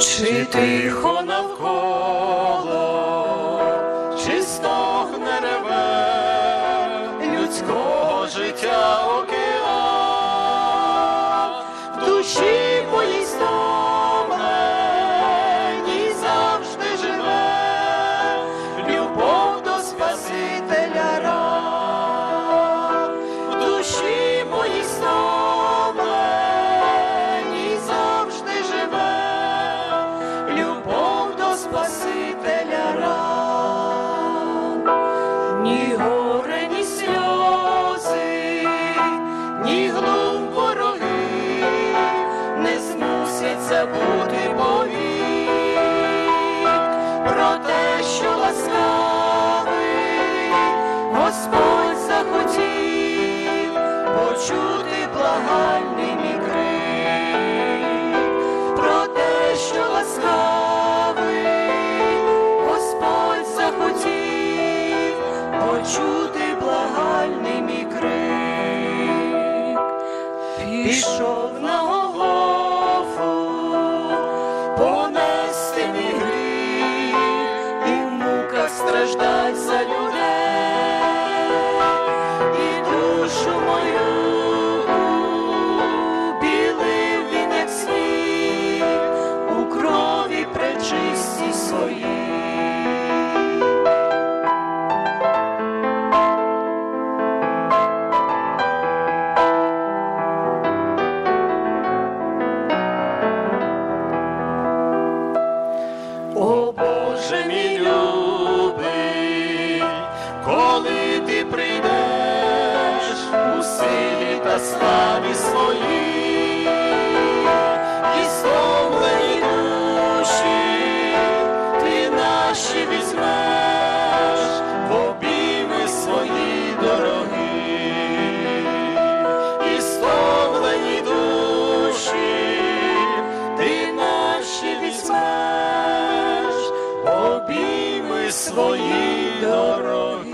Чи тихо навколо, чи стогне реве людського життя окей? Ні горе, ні сльози, ні глум вороги не змусять забути повік. Про те, що ласкавий Господь захотів почути благальний пішов на Голгофу, понести мій гріх і в муках страждать за людей, і душу мою білив він, як сніг, у крові пречисті своїй. Боже мій любий, коли ти прийдеш у силі та славі своїй, твої дороги.